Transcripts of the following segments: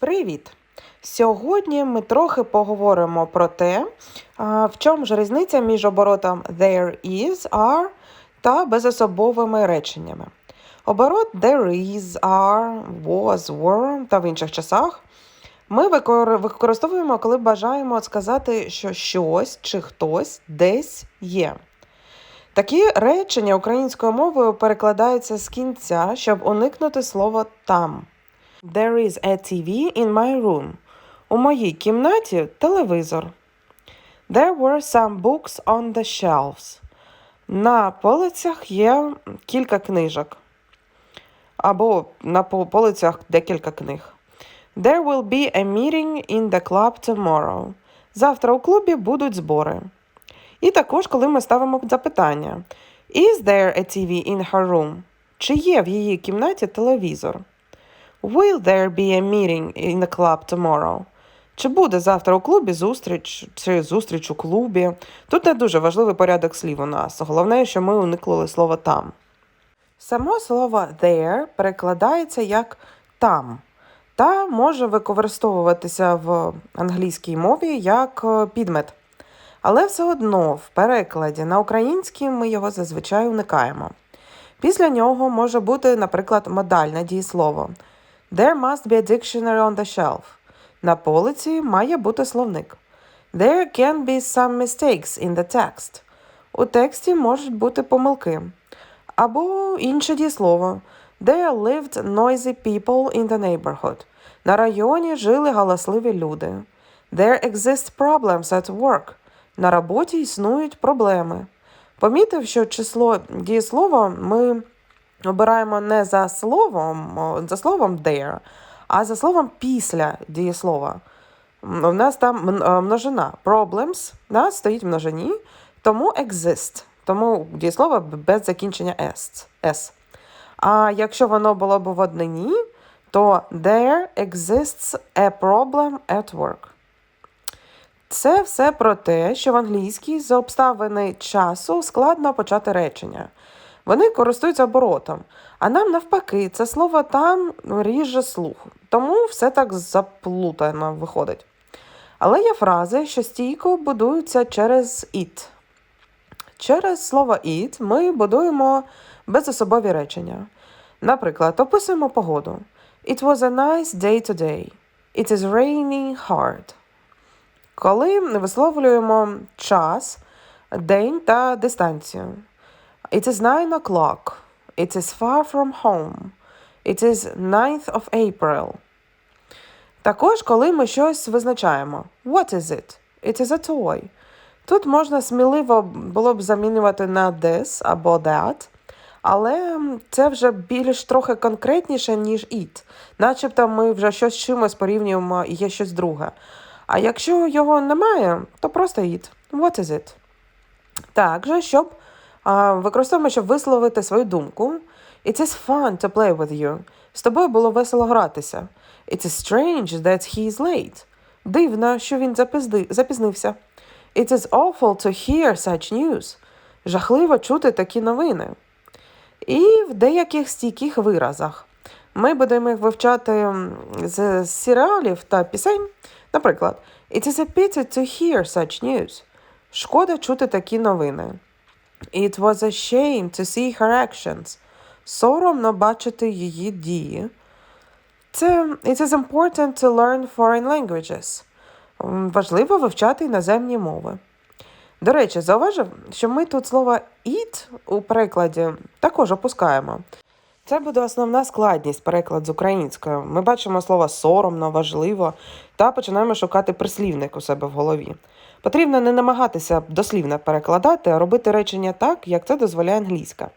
Привіт! Сьогодні ми трохи поговоримо про те, в чому ж різниця між оборотом there is, are та безособовими реченнями. Оборот there is, are, was, were та в інших часах ми використовуємо, коли бажаємо сказати, що щось чи хтось десь є. Такі речення українською мовою перекладаються з кінця, щоб уникнути слова там. There is a TV in my room. У моїй кімнаті телевізор. There were some books on the shelves. На полицях є кілька книжок. Або на полицях декілька книг. There will be a meeting in the club tomorrow. Завтра у клубі будуть збори. І також, коли ми ставимо запитання: Is there a TV in her room? Чи є в її кімнаті телевізор? Will there be a meeting in the club tomorrow? Чи буде завтра у клубі зустріч чи зустріч у клубі? Тут не дуже важливий порядок слів у нас. Головне, що ми уникли слова там. Само слово there перекладається як там та може використовуватися в англійській мові як е, підмет. Але все одно в перекладі на український ми його зазвичай уникаємо. Після нього може бути, наприклад, модальне дієслово. There must be a dictionary on the shelf. На полиці має бути словник. There can be some mistakes in the text. У тексті можуть бути помилки. Або інше дієслово. There lived noisy people in the neighborhood. На районі жили галасливі люди. There exist problems at work. На роботі існують проблеми. Помітив, що число дієслова ми обираємо не за словом, за словом there, а за словом після дієслова. У нас там е, множина. Problems нас стоїть в множині, тому exist. Тому дієслово без закінчення s. А якщо воно було б в однині, то there exists a problem at work. Це все про те, що в англійській за обставини часу складно почати речення. Вони користуються оборотом, а нам навпаки, це слово там ріже слух, тому все так заплутано виходить. Але є фрази, що стійко будуються через it. Через слово it ми будуємо безособові речення. Наприклад, описуємо погоду. It was a nice day today. It is raining hard. Коли висловлюємо час, день та дистанцію. It is nine o'clock. It is far from home. It is 9th of April. Також, коли ми щось визначаємо. What is it? It is a toy. Тут можна сміливо було б замінювати на this або that, але це вже більш трохи конкретніше, ніж it. Начебто ми вже щось з чимось порівнюємо і є щось друге. А якщо його немає, то просто it. What is it? Також, щоб використовуємо, щоб висловити свою думку. It is fun to play with you. З тобою було весело гратися. It is strange that he is late. Дивно, що він запізнився. It is awful to hear such news. Жахливо чути такі новини. І в деяких стійких виразах. Ми будемо їх вивчати з серіалів та пісень. Наприклад, It is a pity to hear such news. Шкода чути такі новини. It was a shame to see her actions. Соромно бачити її дії. Це It is important to learn foreign languages. Важливо вивчати іноземні мови. До речі, зауважив, що ми тут слово it у перекладі також опускаємо. Це буде основна складність переклад з української. Ми бачимо слово соромно, важливо та починаємо шукати прислівник у себе в голові. Потрібно не намагатися дослівно перекладати, а робити речення так, як це дозволяє англійська.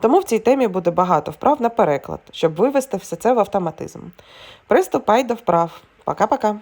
Тому в цій темі буде багато вправ на переклад, щоб вивести все це в автоматизм. Приступай до вправ. Пока-пока.